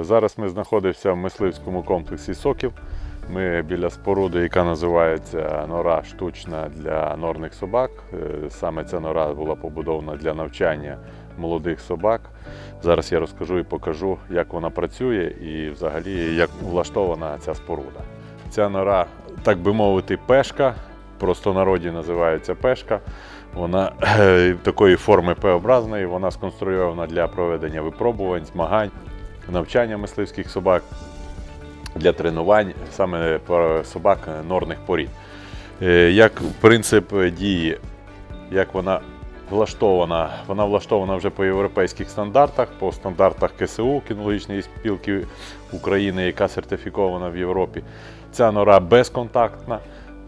Зараз ми знаходимося в мисливському комплексі Сокіл. Ми біля споруди, яка називається нора штучна для норних собак. Е, Саме ця нора була побудована для навчання молодих собак. Зараз я розкажу і покажу, як вона працює і взагалі як влаштована ця споруда. Ця нора, так би мовити, пешка, просто народі називається пешка. Вона е, такої форми П-образної, вона сконструйована для проведення випробувань, змагань, навчання мисливських собак для тренувань саме собак норних порід. Е, Як принцип дії, як вона влаштована, вона влаштована вже по європейських стандартах, по стандартах КСУ, кінологічної спілки України, яка сертифікована в Європі. Ця нора безконтактна,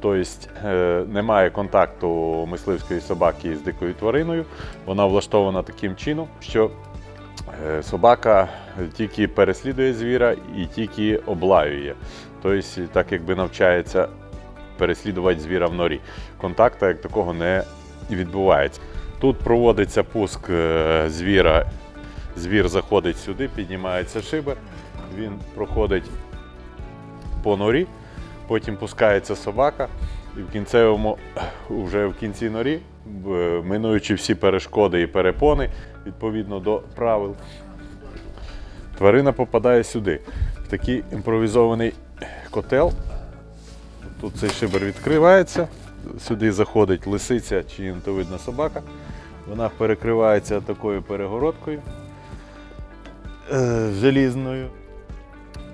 тобто е, немає контакту мисливської собаки з дикою твариною. Вона влаштована таким чином, що Собака тільки переслідує звіра і тільки облаює. Тобто, так якби навчається переслідувати звіра в норі. Контакту як такого не відбувається. Тут проводиться пуск е, звіра. Звір заходить сюди, піднімається шибер, він проходить по норі, потім пускається собака, і в кінцевому, вже в кінці норі, минуючи всі перешкоди і перепони, відповідно до правил, тварина попадає сюди, в такий імпровізований котел. Тут цей шибер відкривається, сюди заходить лисиця чи єнтовидна собака. Вона перекривається такою перегородкою е, желізною.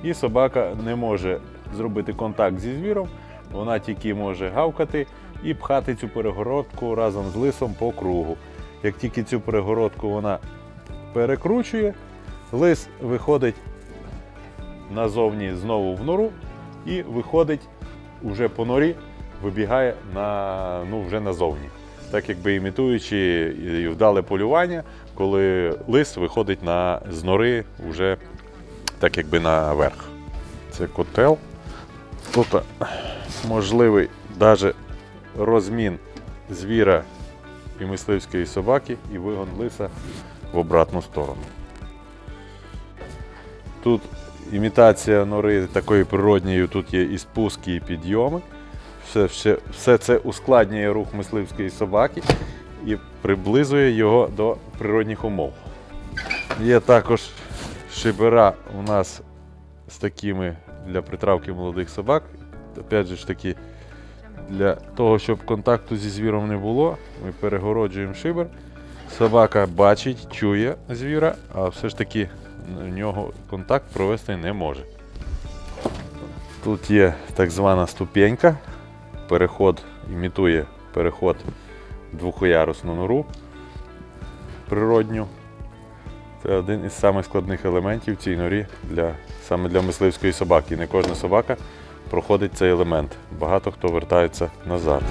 І собака не може зробити контакт зі звіром, вона тільки може гавкати і пхати цю перегородку разом з лисом по кругу. Як тільки цю перегородку вона перекручує, лис виходить назовні знову в нору і виходить уже по норі, вибігає на, ну, вже назовні. Так якби імітуючи і вдале полювання, коли лис виходить на, з нори вже так якби наверх. Це котел. Тут можливий навіть розмін звіра і мисливської собаки і вигон лиса в обратну сторону. Тут імітація нори такої природньої, тут є і спуски, і підйоми. Все, все, все це ускладнює рух мисливської собаки і приблизує його до природних умов. Є також шибера у нас з такими для притравки молодих собак. Опять же ж таки, для того, щоб контакту зі звіром не було, ми перегороджуємо шибер. Собака бачить, чує звіра, а все ж таки в нього контакт провести не може. Тут є так звана ступенька. Переход імітує переход двохоярусну нору природню. Це один із самих елементів цій норі для, саме для мисливської собаки. Не кожна собака проходить цей елемент. Багато хто вертається назад.